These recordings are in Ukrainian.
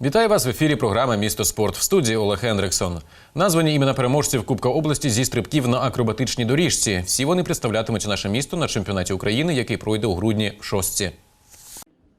Вітаю вас в ефірі програми Місто спорт в студії Олег Ендриксон. Названі імена переможців Кубка області зі стрибків на акробатичній доріжці. Всі вони представлятимуть наше місто на чемпіонаті України, який пройде у грудні шостці.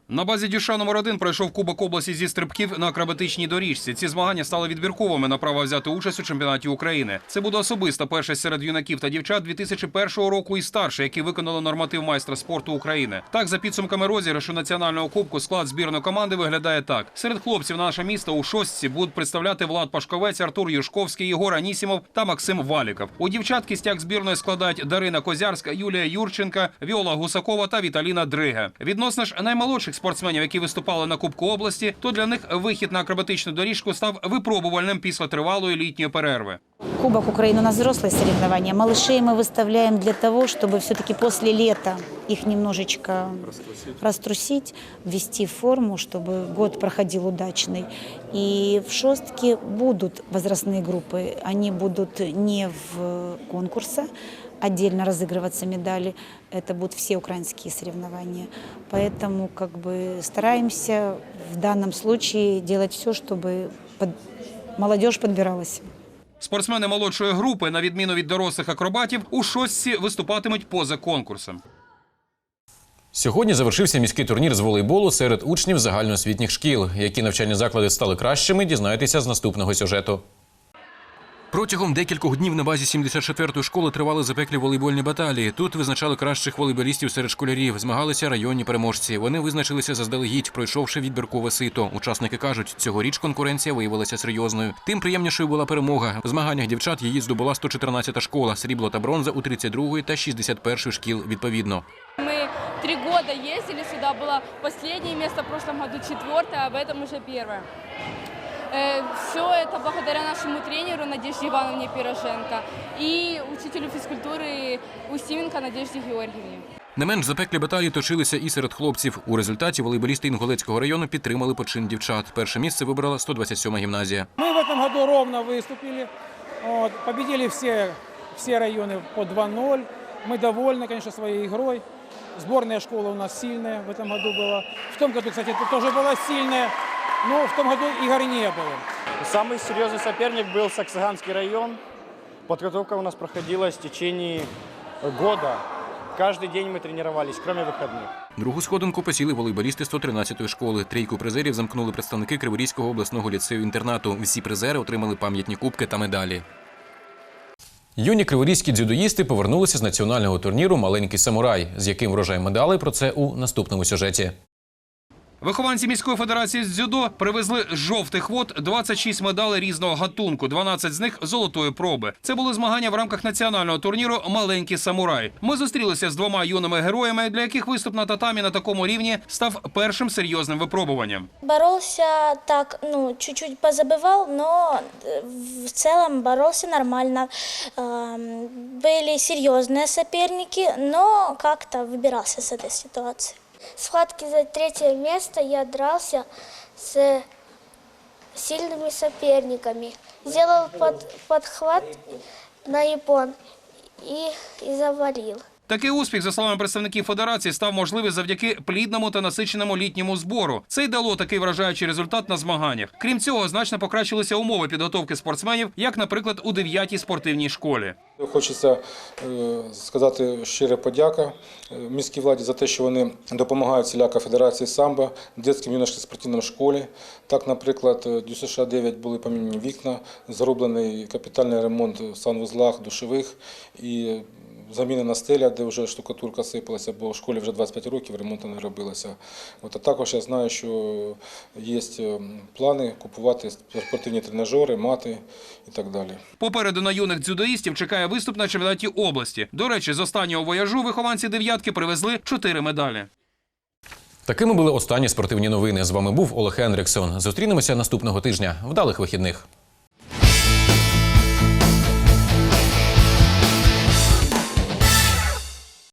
На базі Дюша номер 1 пройшов Кубок області зі стрибків на акробатичній доріжці. Ці змагання стали відбірковими на право взяти участь у чемпіонаті України. Це буде особиста першість серед юнаків та дівчат 2001 року і старше, які виконали норматив майстра спорту України. Так, за підсумками розіграшу національного кубку, склад збірної команди виглядає так: серед хлопців наше місто у шостці будуть представляти Влад Пашковець, Артур Юшковський, Єгор Анісімов та Максим Валіков. У дівчат кістяк збірної складають Дарина Козярська, Юлія Юрченка, Віола Гусакова та Віталіна Дрига. Відносно ж наймолодших спортсменів, які виступали на Кубку області, то для них вихід на акробатичну доріжку став випробувальним після тривалої літньої перерви. Кубок Украины у нас взрослые соревнования. Малышей мы выставляем для того, чтобы все-таки после лета их немножечко раструсить, ввести в форму, чтобы год проходил удачный. И в шостке будут возрастные группы. Они будут не в конкурса, отдельно разыгрываться медали. Это будут все украинские соревнования. Поэтому как бы стараемся в данном случае делать все, чтобы под- молодежь подбиралась. Спортсмени молодшої групи, на відміну від дорослих акробатів, у шостці виступатимуть поза конкурсом. Сьогодні завершився міський турнір з волейболу серед учнів загальноосвітніх шкіл. Які навчальні заклади стали кращими, дізнаєтеся з наступного сюжету. Протягом декількох днів на базі 74-ї школи тривали запеклі волейбольні баталії. Тут визначали кращих волейболістів серед школярів. Змагалися районні переможці. Вони визначилися заздалегідь, пройшовши відбіркове сито. Учасники кажуть, цьогоріч конкуренція виявилася серйозною. Тим приємнішою була перемога. В змаганнях дівчат її здобула 114-та школа, срібло та бронза у 32-ї та 61-ї шкіл відповідно. Мы три года ездили сюда, было последнее место, в прошлом году четвертое, а в этом уже первое. Все это благодаря нашему тренеру Надежде Ивановне Пироженко и учителю физкультуры Устименко Надежде Георгиевне. Не менш запеклі баталії точилися і серед хлопців. У результаті волейболісти Інгулецького району підтримали почин дівчат. Перше місце вибрала 127-ма гімназія. Мы в этом году ровно выступили. Вот, победили все, все районы по 2-0. Мы довольны, конечно, своей игрой. Сборная школа у нас сильная в этом году была. В том году, кстати, это тоже была сильная, но в том году игр не было. Самый серьезный соперник был Саксаганский район. Подготовка у нас проходила в течение года. Каждый день мы тренировались, кроме выходных. Другу сходинку посіли волейболісти 113-ї школи. Трійку призерів замкнули представники Криворізького обласного ліцею-інтернату. Всі призери отримали пам'ятні кубки та медалі. Юні криворізькі дзюдоїсти повернулися з національного турніру Маленький самурай, з яким врожай медалей про це у наступному сюжеті. Вихованці міської федерації з дзюдо привезли з жовтих вод 26 медалей різного гатунку, 12 з них золотої проби. Це були змагання в рамках національного турніру Маленький самурай. Ми зустрілися з двома юними героями, для яких виступ на татамі на такому рівні став першим серйозним випробуванням. Боролся так, ну, чуть-чуть позабывал, но э, в целом боролся нормально. Эм, Были серьезные соперники, но как-то выбирался с этой ситуации. В схватке за третье место я дрался с сильными соперниками. Сделал под, подхват на япон и, и завалил. Такий успіх, за словами представників федерації, став можливий завдяки плідному та насиченому літньому збору. Це й дало такий вражаючий результат на змаганнях. Крім цього, значно покращилися умови підготовки спортсменів, як, наприклад, у 9-й спортивній школі. Хочеться е, сказати щира подяка е, міській владі за те, що вони допомагають всіляко Федерації самбо, дитячим юношським спортивним школі. Так, наприклад, е, ДЮСШ 9 були поміняні вікна, зроблений капітальний ремонт в санвузлах, душових і замінена стеля, де вже штукатурка сипалася, бо в школі вже 25 років ремонту не робилося. От, а також я знаю, що є е, плани купувати спортивні тренажери, мати і так далі. Попереду на юних дзюдоїстів чекає виступ на чемпіонаті області. До речі, з останнього вояжу вихованці дев'ятки привезли чотири медалі. Такими були останні спортивні новини. З вами був Олег Хендриксон. Зустрінемося наступного тижня. Вдалих вихідних.